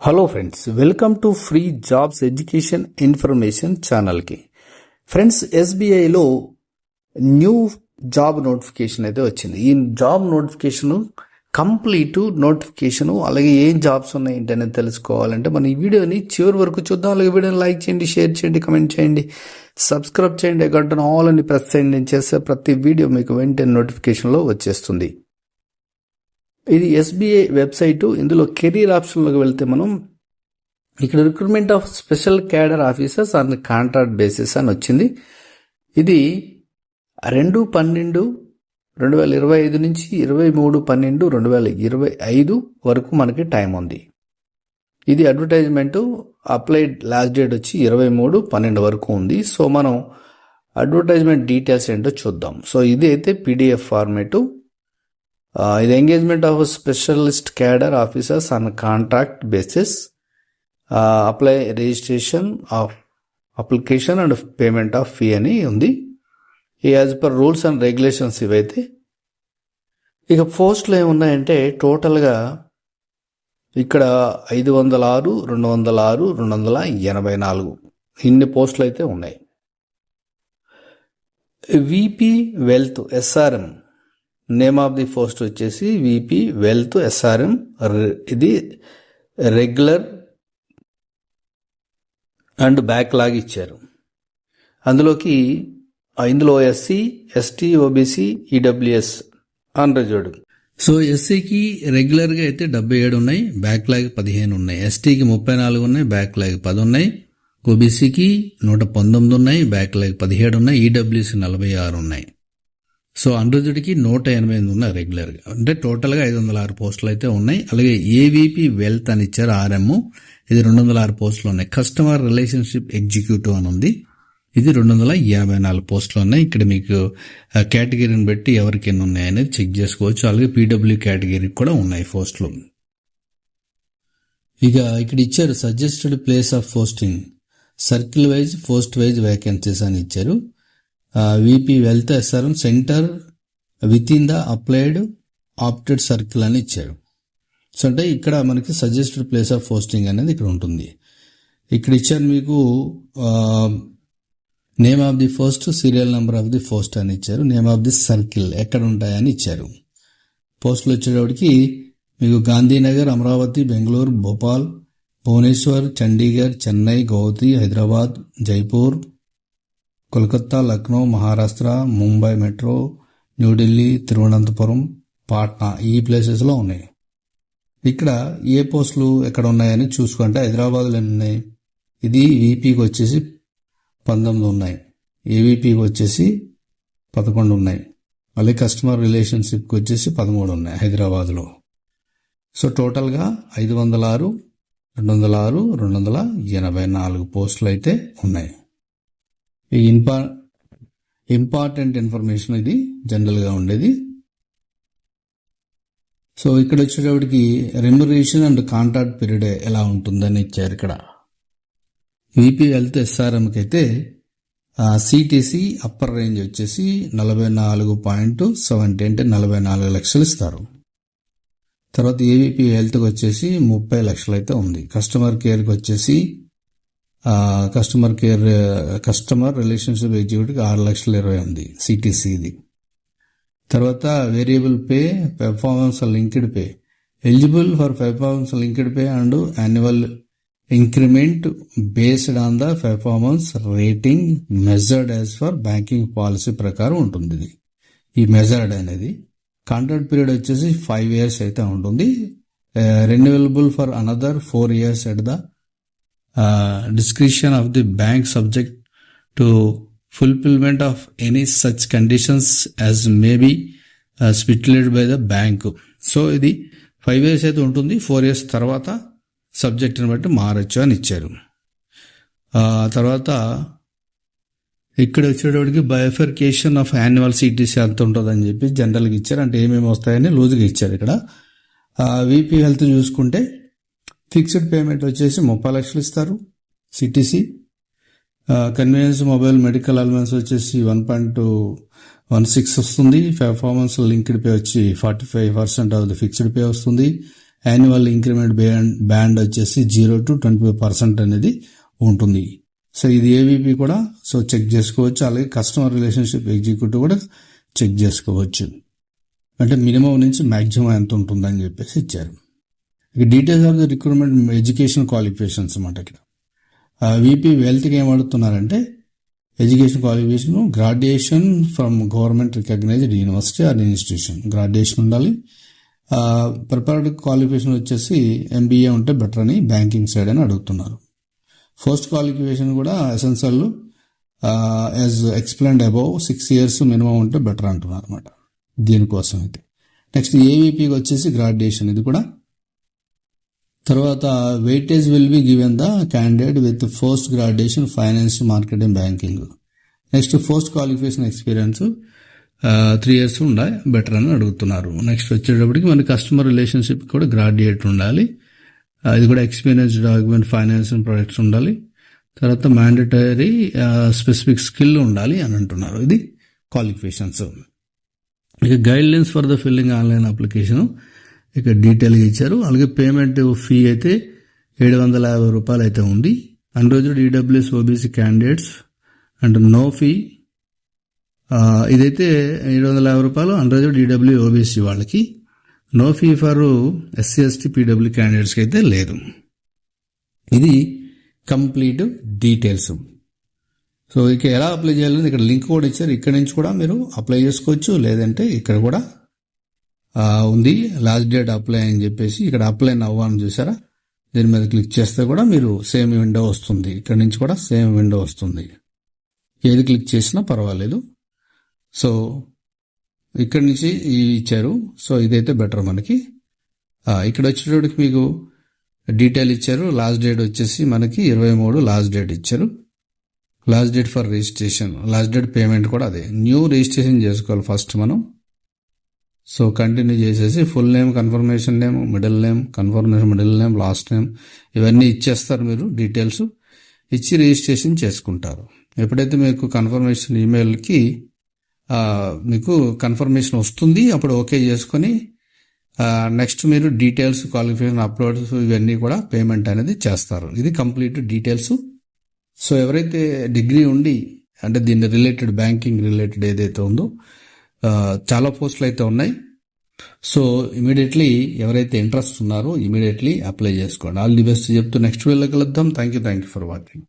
Hello friends welcome to free jobs education information ఛానల్కి friends ఎస్బీఐలో new job notification అయితే వచ్చింది. ఈ జాబ్ నోటిఫికేషన్ కంప్లీట్ నోటిఫికేషన్ అలాగే ఏం జాబ్స్ ఉన్నాయి ఏంటనేది తెలుసుకోవాలంటే మన ఈ వీడియోని చివరి వరకు చూద్దాం. అలాగే వీడియోని లైక్ చేయండి షేర్ చేయండి కమెంట్ చేయండి సబ్స్క్రైబ్ చేయండి. గంటను ఆల్ అని ప్రెస్ చేయండి. నేను చేసే ప్రతి వీడియో మీకు వెంటనే నోటిఫికేషన్లో వచ్చేస్తుంది. ఇది ఎస్బీఐ వెబ్సైటు. ఇందులో కెరీర్ ఆప్షన్లోకి వెళ్తే మనం ఇక్కడ recruitment of special cadre officers on contract basis అని వచ్చింది. ఇది రెండు పన్నెండు రెండు వేల ఇరవై ఐదు నుంచి ఇరవై మూడు పన్నెండు రెండు వేల ఇరవై ఐదు వరకు మనకి టైం ఉంది. ఇది అడ్వర్టైజ్మెంట్ అప్లైడ్ లాస్ట్ డేట్ వచ్చి ఇరవై మూడు పన్నెండు వరకు ఉంది. సో మనం అడ్వర్టైజ్మెంట్ డీటెయిల్స్ ఏంటో చూద్దాం. సో ఇది అయితే పీడిఎఫ్ ఫార్మేటు ఇది engagement of specialist cadre officers on contract basis apply registration of application and payment of fee అని ఉంది. As per rules and regulations ఇవైతే. ఇక పోస్టులు ఏమున్నాయంటే టోటల్గా ఇక్కడ ఐదు వందల ఆరు రెండు వందల ఆరు రెండు వందల ఎనభై నాలుగు. ఇన్ని పోస్టులు అయితే ఉన్నాయి VP wealth SRM name of the post వచ్చేసి విపి వెల్త్ ఎస్ఆర్ఎం. ఇది రెగ్యులర్ అండ్ బ్యాక్ లాగ్ ఇచ్చారు. అందులోకి ఇందులో SC ST OBC EWS unreserved so ఎస్సీకి రెగ్యులర్గా అయితే డెబ్బై ఏడు ఉన్నాయి బ్యాక్ లాగ్ పదిహేను ఉన్నాయి. ఎస్టీకి ముప్పై నాలుగు ఉన్నాయి బ్యాక్ లాగ్ పది ఉన్నాయి. ఓబీసీకి నూట పంతొమ్మిది ఉన్నాయి బ్యాక్లాగ్ పదిహేడు ఉన్నాయి. ఈడబ్ల్యూసీ నలభై ఆరు ఉన్నాయి. సో అన్రిజర్వ్డ్కి నూట ఎనభై ఎనిమిది ఉన్నాయి రెగ్యులర్గా. అంటే టోటల్గా ఐదు వందల ఆరు పోస్టులు అయితే ఉన్నాయి. అలాగే ఏవీపీ వెల్త్ అని ఇచ్చారు ఆర్ఎం ఇది రెండు వందల ఆరు పోస్టులు ఉన్నాయి. కస్టమర్ రిలేషన్షిప్ ఎగ్జిక్యూటివ్ అని ఉంది. ఇది రెండు వందల యాభై నాలుగు పోస్టులు ఉన్నాయి. ఇక్కడ మీకు కేటగిరీని బట్టి ఎవరికి ఎన్ని ఉన్నాయి అనేది చెక్ చేసుకోవచ్చు. అలాగే పీడబ్ల్యూ కేటగిరీకి కూడా ఉన్నాయి పోస్టులు. ఇక ఇక్కడ ఇచ్చారు suggested place of posting circle wise post wise vacancies అని ఇచ్చారు. VP wealth SRM centre within the applied opted circle అని ఇచ్చారు. సో అంటే ఇక్కడ మనకి సజెస్టెడ్ ప్లేస్ ఆఫ్ పోస్టింగ్ అనేది ఇక్కడ ఉంటుంది. ఇక్కడ ఇచ్చారు మీకు name of the first serial number of the post అని ఇచ్చారు. నేమ్ ఆఫ్ ది సర్కిల్ ఎక్కడ ఉంటాయని ఇచ్చారు. పోస్టులు వచ్చేటప్పటికి మీకు గాంధీనగర్ అమరావతి బెంగళూరు భోపాల్ భువనేశ్వర్ చండీగఢ్ చెన్నై గౌహతి హైదరాబాద్ జైపూర్ కోల్కత్తా లక్నో మహారాష్ట్ర ముంబై మెట్రో న్యూఢిల్లీ తిరువనంతపురం పాట్నా ఈ ప్లేసెస్లో ఉన్నాయి. ఇక్కడ ఏ పోస్టులు ఎక్కడ ఉన్నాయని చూసుకుంటే హైదరాబాద్లో ఎన్ని ఉన్నాయి? ఇది వీపీకి వచ్చేసి పంతొమ్మిది ఉన్నాయి. ఏవీపీకి వచ్చేసి పదకొండు ఉన్నాయి. మళ్ళీ కస్టమర్ రిలేషన్షిప్కి వచ్చేసి పదమూడు ఉన్నాయి హైదరాబాద్లో. సో టోటల్గా ఐదు వందల ఆరు రెండు వందల ఆరు రెండు వందల ఎనభై నాలుగు పోస్టులు అయితే ఉన్నాయి. ఈ ఇంపా ఇంపార్టెంట్ ఇన్ఫర్మేషన్ ఇది జనరల్గా ఉండేది. సో ఇక్కడ వచ్చేటప్పటికి రెమ్యురేషన్ అండ్ కాంట్రాక్ట్ పీరియడ్ ఎలా ఉంటుందని ఇచ్చారు ఇక్కడ. వీపీ హెల్త్ ఎస్ఆర్ఎంకి అయితే సిటీసీ అప్పర్ రేంజ్ వచ్చేసి నలభై నాలుగు పాయింట్ సెవెంటీ అంటే నలభై నాలుగు లక్షలు ఇస్తారు. తర్వాత ఏవిపి హెల్త్కి వచ్చేసి ముప్పై లక్షలు అయితే ఉంది. కస్టమర్ కేర్కి వచ్చేసి కస్టమర్ కేర్ కస్టమర్ రిలేషన్షిప్ ఎగ్జిక్యూటివ్కి ఆరు లక్షల ఇరవై ఉంది సిటీసీది తర్వాత variable pay performance linked pay eligible for performance linked pay and annual increment based on the performance rating measured as per banking policy ప్రకారం ఉంటుంది ఇది. ఈ మెజర్డ్ అనేది కాంట్రాక్ట్ పీరియడ్ వచ్చేసి ఫైవ్ ఇయర్స్ అయితే ఉంటుంది. Renewable for another four years at the description of the bank subject to fulfilment of any such conditions as maybe stipulated by the bank so ఇది five years అయితే ఉంటుంది. Four years తర్వాత సబ్జెక్ట్ని బట్టి మారచ్చు అని ఇచ్చారు. తర్వాత ఇక్కడ వచ్చేటప్పటికి బయోఫర్కేషన్ ఆఫ్ యాన్యువల్ సిటీసీ అంత ఉంటుందని చెప్పి జనరల్గా ఇచ్చారు. అంటే ఏమేమి వస్తాయని లూజ్గా ఇచ్చారు ఇక్కడ. విపి హెల్త్ చూసుకుంటే ఫిక్స్డ్ పేమెంట్ వచ్చేసి ముప్పై లక్షలు ఇస్తారు. CTC convenience mobile medical allowance వచ్చేసి వన్ పాయింట్ వన్ సిక్స్ వస్తుంది. పెర్ఫార్మెన్స్ లింక్డ్ పే వచ్చి forty five percent of the fixed pay వస్తుంది. యాన్యువల్ ఇంక్రిమెంట్ బ్యాండ్ బ్యాండ్ వచ్చేసి zero to twenty five percent అనేది ఉంటుంది. సో ఇది ఏవిపి కూడా సో చెక్ చేసుకోవచ్చు. అలాగే కస్టమర్ రిలేషన్షిప్ ఎగ్జిక్యూటివ్ కూడా చెక్ చేసుకోవచ్చు. అంటే మినిమం నుంచి మ్యాక్సిమం ఎంత ఉంటుందని చెప్పేసి ఇచ్చారు. ఇక details of the recruitment education qualifications అనమాట ఇక్కడ. వీపీ వెల్త్కి ఏం అడుగుతున్నారంటే education qualification graduation from government recognised university or institution graduation ఉండాలి. ప్రిపేర్డ్ క్వాలిఫికేషన్ వచ్చేసి ఎంబీఏ ఉంటే బెటర్ అని బ్యాంకింగ్ సైడ్ అని అడుగుతున్నారు. ఫస్ట్ క్వాలిఫికేషన్ కూడా essential as explained above six years minimum ఉంటే బెటర్ అంటున్నారు అనమాట దీనికోసం అయితే నెక్స్ట్ ఏవీపీకి వచ్చేసి గ్రాడ్యుయేషన్ ఇది కూడా తర్వాత weightage will be given the candidate with post graduation finance marketing banking next post qualification experience three years ఉండాలి బెటర్ అని అడుగుతున్నారు. నెక్స్ట్ వచ్చేటప్పటికి మన కస్టమర్ రిలేషన్షిప్ కూడా గ్రాడ్యుయేట్ ఉండాలి. Uh, ఇది కూడా ఎక్స్పీరియన్స్ డాక్యుమెంట్ ఫైనాన్స్ ప్రొడక్ట్స్ ఉండాలి. తర్వాత మ్యాండటరీ స్పెసిఫిక్ స్కిల్ ఉండాలి అని అంటున్నారు. ఇది క్వాలిఫికేషన్స్ ఇక guidelines for the filling online application ఇక్కడ డీటెయిల్గా ఇచ్చారు. అలాగే పేమెంట్ ఫీ అయితే ఏడు వందల యాభై రూపాయలు అయితే ఉంది. అన్ని రోజులు EWS OBC candidates and no fee ఇదైతే ఏడు వందల యాభై రూపాయలు. అన్ని రోజులు ఈడబ్ల్యూ ఓబీసీ వాళ్ళకి. No fee for SC ST PW క్యాండిడేట్స్కి అయితే లేదు. ఇది కంప్లీట్ డీటెయిల్స్ సో ఇక ఎలా అప్లై చేయాలని ఇక్కడ లింక్ కూడా ఇచ్చారు. ఇక్కడ నుంచి కూడా మీరు అప్లై చేసుకోవచ్చు. లేదంటే ఇక్కడ కూడా ఉంది. లాస్ట్ డేట్ అప్లై అని చెప్పేసి ఇక్కడ అప్లై అవ్వాలని చూసారా? దీని మీద క్లిక్ చేస్తే కూడా మీరు సేమ్ విండో వస్తుంది. ఇక్కడ నుంచి కూడా సేమ్ విండో వస్తుంది. ఏది క్లిక్ చేసినా పర్వాలేదు. సో ఇక్కడ నుంచి ఇవి ఇచ్చారు. సో ఇదైతే బెటర్ మనకి. ఇక్కడ వచ్చేటప్పటికి మీకు డీటెయిల్ ఇచ్చారు. లాస్ట్ డేట్ వచ్చేసి మనకి ఇరవై మూడు లాస్ట్ డేట్ ఇచ్చారు. Last date for registration last date payment కూడా అదే. న్యూ రిజిస్ట్రేషన్ చేసుకోవాలి ఫస్ట్ మనం. సో కంటిన్యూ చేసేసి full name confirmation name middle name confirmation middle name last name ఇవన్నీ ఇచ్చేస్తారు మీరు డీటెయిల్స్ ఇచ్చి రిజిస్ట్రేషన్ చేసుకుంటారు. ఎప్పుడైతే మీకు కన్ఫర్మేషన్ ఈమెయిల్కి మీకు కన్ఫర్మేషన్ వస్తుంది అప్పుడు ఓకే చేసుకొని నెక్స్ట్ మీరు డీటెయిల్స్ క్వాలిఫికేషన్ అప్లోడ్స్ ఇవన్నీ కూడా పేమెంట్ అనేది చేస్తారు. ఇది కంప్లీట్ డీటెయిల్స్ సో ఎవరైతే డిగ్రీ ఉండి అంటే దీని రిలేటెడ్ బ్యాంకింగ్ రిలేటెడ్ ఏదైతే ఉందో చాలా పోస్టులు అయితే ఉన్నాయి. సో ఇమీడియట్లీ ఎవరైతే ఇంట్రెస్ట్ ఉన్నారో ఇమీడియట్లీ అప్లై చేసుకోండి. ఆల్ ది బెస్ట్ చెప్తూ నెక్స్ట్ వీళ్ళకి వెళ్దాం thank you thank you for watching